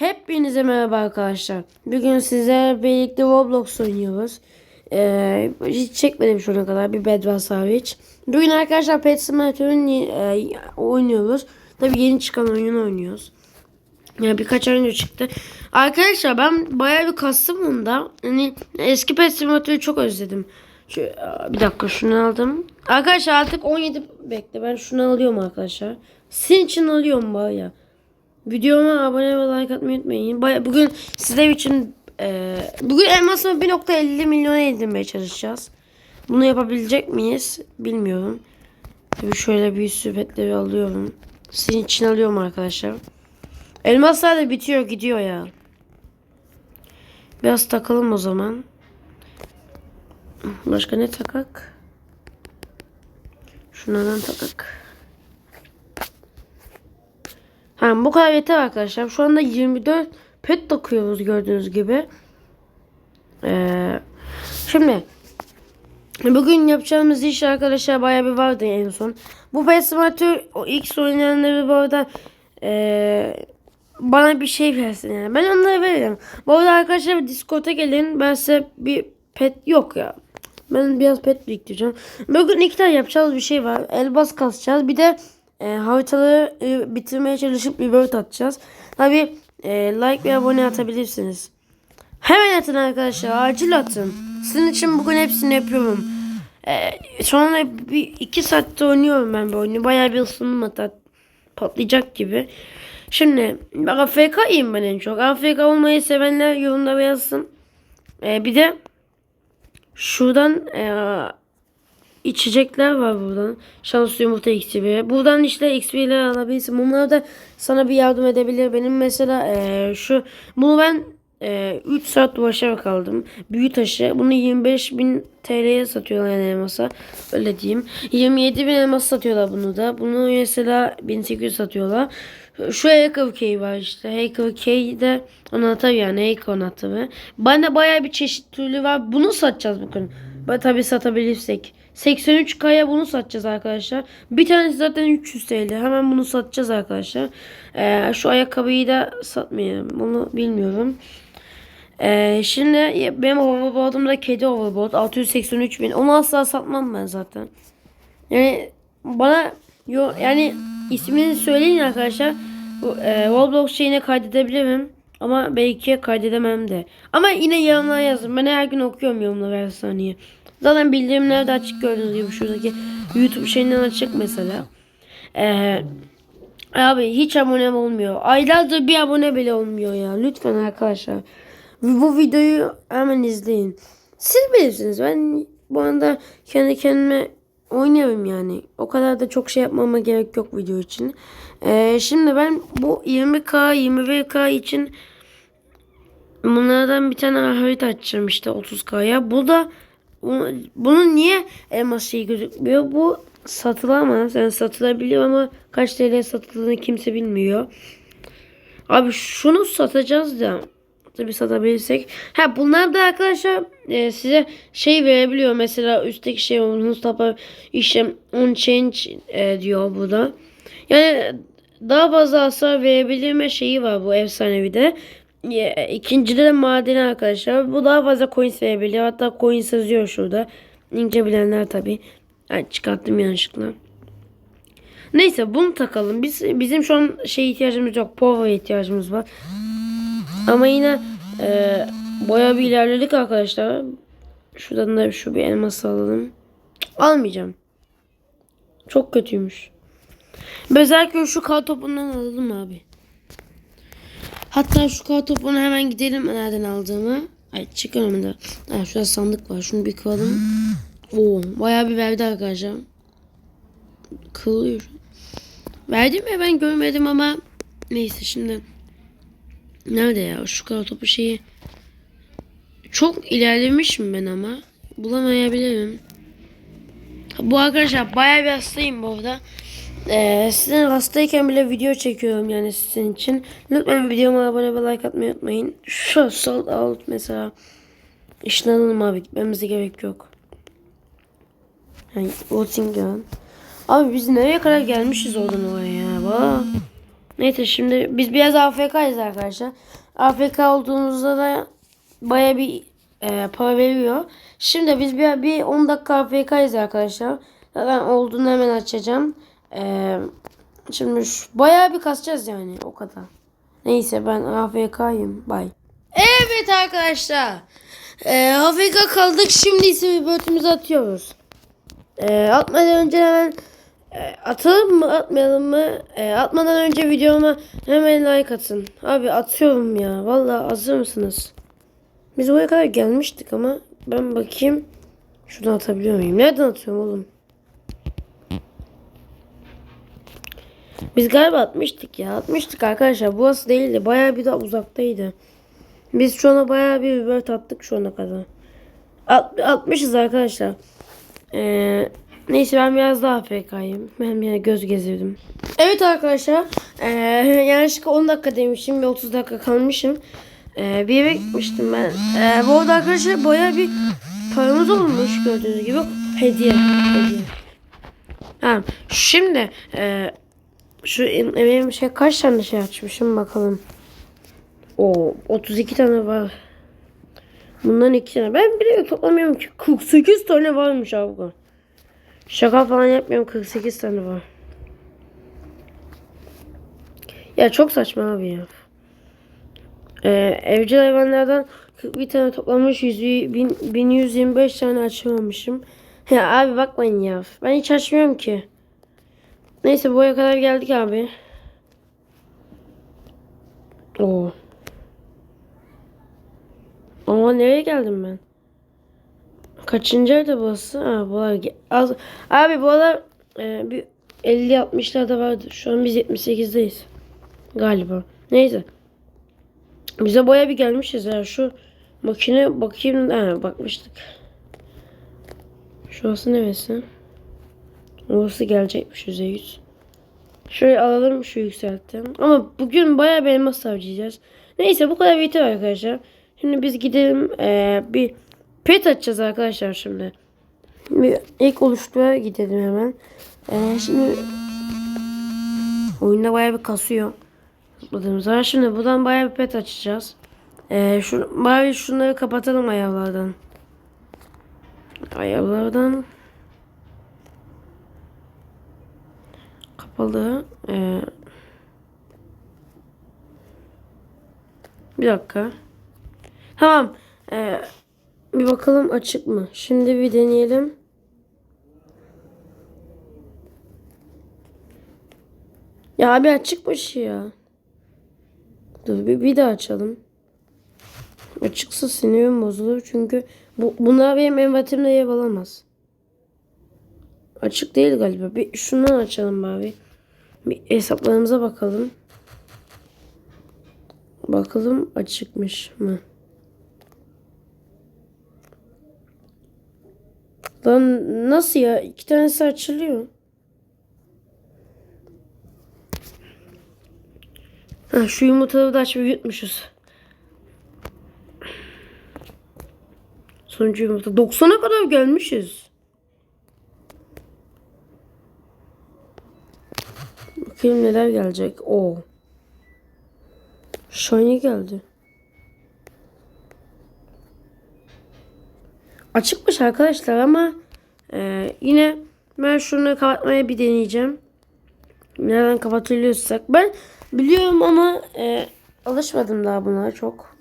Hepinize merhaba arkadaşlar. Bugün size birlikte Roblox oynuyoruz. Ee, hiç çekmedim şu ana kadar bir Bedwars hariç. Bugün arkadaşlar Pet Simulator'ın e, oynuyoruz. Tabi yeni çıkan oyunu oynuyoruz. Yani birkaç ay önce çıktı. Arkadaşlar ben bayağı bir kastım bunda. Hani eski Pet Simulator'ı çok özledim. Şu, bir dakika şunu aldım. Arkadaşlar artık 17 bekle ben şunu alıyorum arkadaşlar. Sizin için alıyorum bayağı. Videoma abone ve like atmayı unutmayın. Baya, bugün sizler için e, bugün elmasımı 1.50 milyona indirmeye çalışacağız. Bunu yapabilecek miyiz? Bilmiyorum. Tabii şöyle bir süpetleri alıyorum. Sizin için alıyorum arkadaşlar. Elmaslar da bitiyor gidiyor ya. Biraz takalım o zaman. Başka ne takak? Şunlardan takak. Ha, bu kadar yeter arkadaşlar. Şu anda 24 pet takıyoruz gördüğünüz gibi. Ee, şimdi bugün yapacağımız iş arkadaşlar bayağı bir vardı en son. Bu pet ilk oynayanları bu arada ee, bana bir şey versin yani. Ben onlara veririm. Bu arada arkadaşlar Discord'a gelin. Ben size bir pet yok ya. Ben biraz pet biriktireceğim. Bugün iki tane yapacağız bir şey var. Elbas kasacağız. Bir de e, haritaları e, bitirmeye çalışıp bir word atacağız. Tabi e, like ve abone atabilirsiniz. Hemen atın arkadaşlar. Acil atın. Sizin için bugün hepsini yapıyorum. E, sonra bir iki saatte oynuyorum ben bu oyunu. Bayağı bir ısındım hatta. Patlayacak gibi. Şimdi AFK'yim ben en çok. AFK olmayı sevenler yorumlara yazsın. E, bir de şuradan e, içecekler var buradan. Şans yumurta XP. Buradan işte XP'leri alabilirsin. Bunlar da sana bir yardım edebilir. Benim mesela eee, şu bunu ben eee 3 saat uğraşarak aldım. Büyü taşı. Bunu 25 bin TL'ye satıyorlar yani elmasa. Öyle diyeyim. 27 bin elmas satıyorlar bunu da. Bunu mesela 1800 satıyorlar. Şu Hacker Key var işte. Hacker Key de anahtar yani Hacker anahtarı. Bende bayağı bir çeşit türlü var. Bunu satacağız bugün. Tabi satabilirsek. 83K'ya bunu satacağız arkadaşlar. Bir tanesi zaten 300 TL. Hemen bunu satacağız arkadaşlar. Ee, şu ayakkabıyı da satmayalım. Bunu bilmiyorum. Ee, şimdi benim hoverboard'umda kedi hoverboard 683 bin. Onu asla satmam ben zaten. Yani bana yo, yani ismini söyleyin arkadaşlar. Bu, e, şeyine kaydedebilirim. Ama belki kaydedemem de. Ama yine yorumlara yazın. Ben her gün okuyorum yorumları her saniye. Zaten bildirimler de açık gördüğünüz gibi şuradaki YouTube şeyinden açık mesela. Ee, abi hiç abonem olmuyor. Aylardır bir abone bile olmuyor ya. Lütfen arkadaşlar. Bu videoyu hemen izleyin. Siz bilirsiniz. Ben bu anda kendi kendime oynuyorum yani. O kadar da çok şey yapmama gerek yok video için. Ee, şimdi ben bu 20k 21k için bunlardan bir tane harita açacağım işte 30k'ya. Bu da bunun niye elmas şeyi gözükmüyor? Bu satılamaz. Yani satılabiliyor ama kaç TL satıldığını kimse bilmiyor. Abi şunu satacağız da tabii satabilirsek. Ha bunlar da arkadaşlar e, size şey verebiliyor. Mesela üstteki şey Mustafa işte on change e, diyor burada. Yani daha fazla hasar verebilme şeyi var bu efsanevi de. E, İkincide de madeni arkadaşlar. Bu daha fazla coins verebiliyor. Hatta coins yazıyor şurada. İnce bilenler tabi. Yani çıkarttım yanlışlıkla. Neyse bunu takalım. Biz bizim şu an şey ihtiyacımız yok. Power ihtiyacımız var. Ama yine e, boya bir ilerledik arkadaşlar. Şuradan da şu bir elmas alalım. Almayacağım. Çok kötüymüş. Özellikle şu kar topundan alalım abi. Hatta şu kar topunu hemen gidelim nereden aldığımı. Ay çıkarım da. Ay şurada sandık var. Şunu bir kıralım. Oo, bayağı bir verdi arkadaşlar. Kırılıyor. Verdi mi ben görmedim ama neyse şimdi. Nerede ya şu kar topu şeyi. Çok ilerlemişim ben ama. Bulamayabilirim. Bu arkadaşlar bayağı bir hastayım bu arada. Ee, sizin hastayken bile video çekiyorum yani sizin için. Lütfen videoma abone ve like atmayı unutmayın. Şu sol alt mesela. İşlenelim abi gitmemize gerek yok. Yani voting ya. Abi biz nereye kadar gelmişiz oradan oraya ya. Bak. Neyse şimdi biz biraz AFK'yız arkadaşlar. AFK olduğumuzda da baya bir e, para veriyor. Şimdi biz bir, bir 10 dakika AFK'yız arkadaşlar. Zaten olduğunu hemen açacağım. E, şimdi şu, bayağı bir kasacağız yani o kadar. Neyse ben AFK'yım. Bay. Evet arkadaşlar. E, AFK kaldık. Şimdi ise bir bölümümüzü atıyoruz. E, atmadan önce hemen e, atalım mı atmayalım mı? E, atmadan önce videoma hemen like atın. Abi atıyorum ya. Vallahi hazır mısınız? Biz buraya kadar gelmiştik ama ben bakayım. Şuradan atabiliyor muyum? Nereden atıyorum oğlum? Biz galiba atmıştık ya. Atmıştık arkadaşlar. Burası değildi. Bayağı bir daha uzaktaydı. Biz şu ana bayağı bir biber attık şu ana kadar. At, atmışız arkadaşlar. Ee, neyse ben biraz daha AFK'yim. Ben bir göz gezirdim. Evet arkadaşlar. Ee, yanlışlıkla 10 dakika demişim ve 30 dakika kalmışım. Ee, bir yere gitmiştim ben. Ee, bu arada arkadaşlar bayağı bir paramız olmuş gördüğünüz gibi. Hediye. Hediye. Ha, şimdi e, şu benim şey kaç tane şey açmışım bakalım. O 32 tane var. Bundan iki tane. Ben bile toplamıyorum ki. 48 tane varmış abi. Şaka falan yapmıyorum. 48 tane var. Ya çok saçma abi ya. Ee, evcil hayvanlardan 41 tane toplamış 100, bin- 1125 tane açamamışım. Ya abi bakmayın ya. Ben hiç açmıyorum ki. Neyse buraya kadar geldik abi. Oo. Ama nereye geldim ben? Kaçıncı ayda burası? Ha, buralar az. Abi buralar e, bir 50-60'larda vardı. Şu an biz 78'deyiz. Galiba. Neyse. Bize baya bir gelmişiz ya. Şu makine bakayım. Ha, bakmıştık. Şurası neresi? Orası gelecekmiş %100. Şöyle alalım şu yükselttim. Ama bugün bayağı bir elmas harcayacağız. Neyse bu kadar yeter arkadaşlar. Şimdi biz gidelim eee, bir pet açacağız arkadaşlar şimdi. Bir ilk oluştura gidelim hemen. Eee, şimdi oyunda bayağı bir kasıyor. Zıpladığımız zaman. Şimdi buradan bayağı bir pet açacağız. Eee şu, bari şunları kapatalım ayarlardan. Ayarlardan kapalı. Ee, bir dakika. Tamam. Ee, bir bakalım açık mı? Şimdi bir deneyelim. Ya abi açıkmış ya. Dur bir, bir daha açalım. Açıksa sinirim bozulur çünkü bu, bunlar benim envatimde yer alamaz. Açık değil galiba. Bir şundan açalım abi. Bir hesaplarımıza bakalım. Bakalım açıkmış mı? Lan nasıl ya? İki tanesi açılıyor. Ha, şu yumurtaları da açmayı yutmuşuz. Sonuncu yumurta. 90'a kadar gelmişiz. Bakayım neler gelecek. O. Shiny geldi. Açıkmış arkadaşlar ama e, yine ben şunu kapatmaya bir deneyeceğim. Nereden kapatılıyorsak. Ben biliyorum ama e, alışmadım daha buna çok.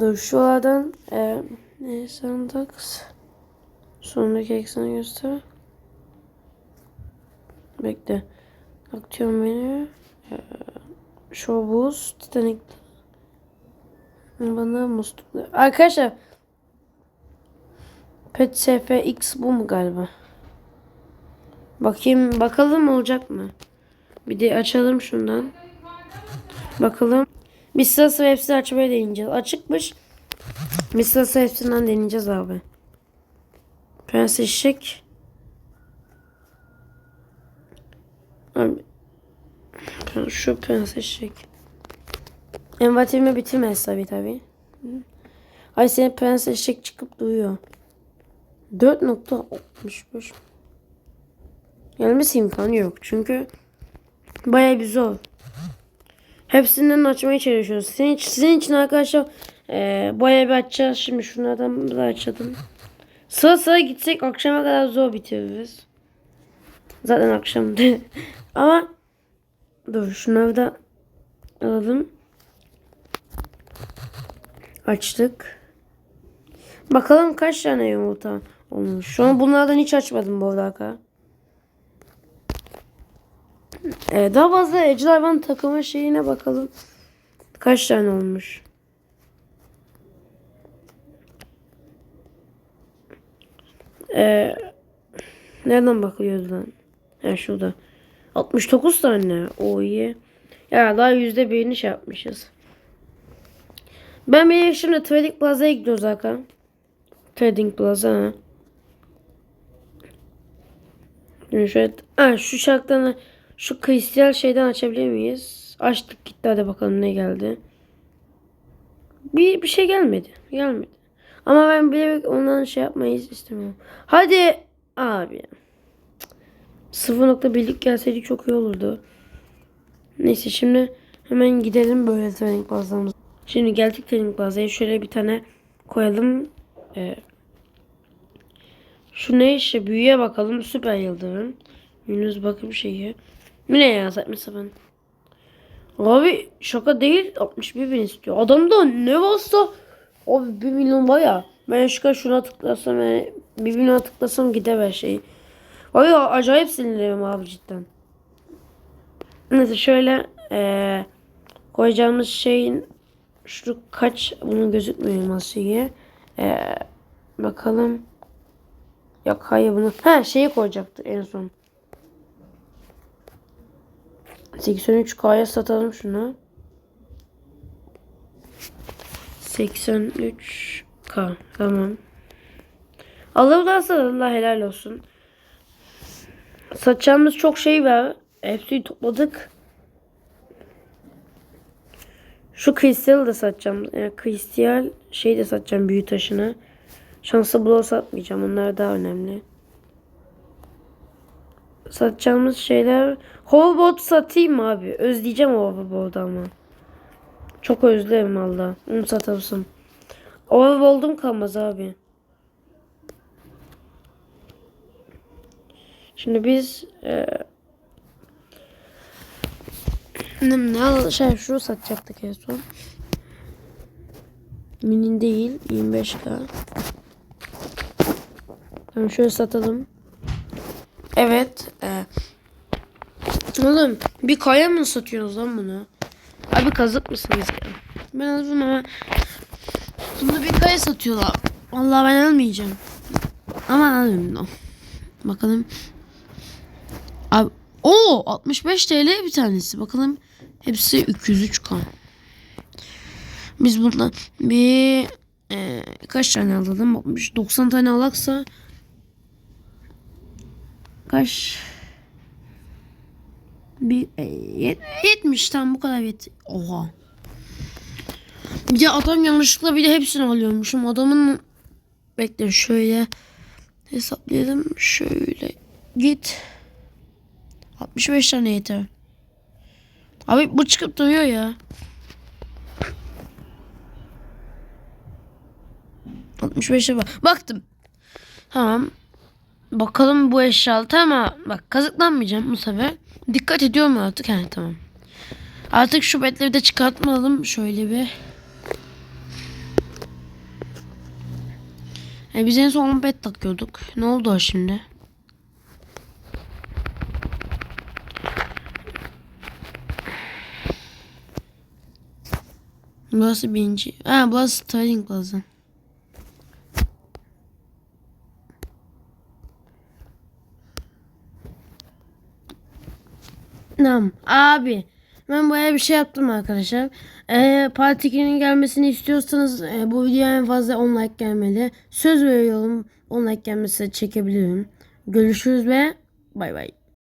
Dur şuradan e, ne sandık? Sonraki ekranı göster. Bekle. Aktüyon menü. Show Boost. Titanic. Bana musluklu. Arkadaşlar. Pet SFX bu mu galiba? Bakayım bakalım olacak mı? Bir de açalım şundan. Bakalım. Biz sırası hepsini açmaya deneyeceğiz. Açıkmış. Sırası hepsinden deneyeceğiz abi. Prens eşek. Abi. Şu prens eşek. Envatimi bitirmez tabi tabi. Ay senin prens eşek çıkıp duruyor. 4.65 gelmesi imkanı yok. Çünkü bayağı bir zor. Hepsinden açmaya çalışıyoruz. Sizin, sizin için arkadaşlar e, bayağı bir açacağız. Şimdi şunlardan da açalım. Sıra sıra gitsek akşama kadar zor bitiririz. Zaten akşamdı. Ama dur şunları da alalım. Açtık. Bakalım kaç tane yumurta olmuş. Şu an bunlardan hiç açmadım bu arada. Ee, daha fazla evcil hayvan takımı şeyine bakalım. Kaç tane olmuş. Ee, nereden bakılıyordu lan? Ha şurada. 69 tane. O iyi. Ya daha yüzde birini şey yapmışız. Ben bir şimdi Trading Plaza'ya gidiyoruz Hakan. Trading Plaza ha. Şimdi şöyle, ha, şu şarkıdan şu kristal şeyden açabilir miyiz? Açtık gitti hadi bakalım ne geldi. Bir, bir şey gelmedi. Gelmedi. Ama ben bilerek ondan şey yapmayı istemiyorum. Hadi abi. Sıfır nokta birlik gelseydi çok iyi olurdu. Neyse şimdi hemen gidelim böyle training plazamız. Şimdi geldik training plazaya. Şöyle bir tane koyalım. Ee, şu ne işte büyüye bakalım. Süper yıldırım. Yunus bakım şeyi. Bu ne ya saçma sapan. Abi şaka değil 61 bin istiyor. Adamda ne varsa abi 1 milyon var ya. Ben şu şuna tıklasam yani 1 milyona tıklasam gider her şey. Abi acayip sinirlerim abi cidden. Neyse şöyle eee koyacağımız şeyin şu kaç bunun gözükmüyor masaya. Eee bakalım. Yok hayır bunu. Ha şeyi koyacaktı en son. 83K'ya satalım şunu. 83K tamam. Allah helal olsun. Satacağımız çok şey var. Hepsini topladık. Şu kristal da satacağım. Yani kristal şey de satacağım büyü taşını. Şansı bloğu satmayacağım. Onlar daha önemli. Satacağımız şeyler. Hoverboard satayım abi. Özleyeceğim hoverboard'u ama. Çok özlerim valla. Onu satırsın. Hoverboard'um kalmaz abi. Şimdi biz e, ne, al- şey şu satacaktık en son. Minin değil 25k. Tamam şöyle satalım. Evet. E, oğlum bir kaya mı satıyorsunuz lan bunu? Abi kazık mısınız ya? Ben alırım ama bunu bir kaya satıyorlar. Vallahi ben almayacağım. Ama alayım da. Bakalım. Abi o 65 TL bir tanesi. Bakalım hepsi 203k. Biz buradan bir e, kaç tane alalım? 60 90 tane alaksa kaç bir e, yet- 70 tane bu kadar yet. Oha. Bir de adam yanlışlıkla bir de hepsini alıyormuşum. Adamın bekle şöyle hesaplayalım. Şöyle git. 65 tane yeter. Abi bu çıkıp duruyor ya. 65'e bak. Baktım. Tamam. Bakalım bu eşyalı ama bak kazıklanmayacağım bu sefer. Dikkat ediyorum artık. He tamam. Artık şu betleri de çıkartmalım. Şöyle bir. E biz en son bet takıyorduk. Ne oldu o şimdi? Burası birinci. Ha burası trading plaza. Tamam abi. Ben bayağı bir şey yaptım arkadaşlar. Ee, Part 2'nin gelmesini istiyorsanız e, bu videoya en fazla 10 like gelmeli. Söz veriyorum 10 like gelmesi çekebilirim. Görüşürüz ve bay bay.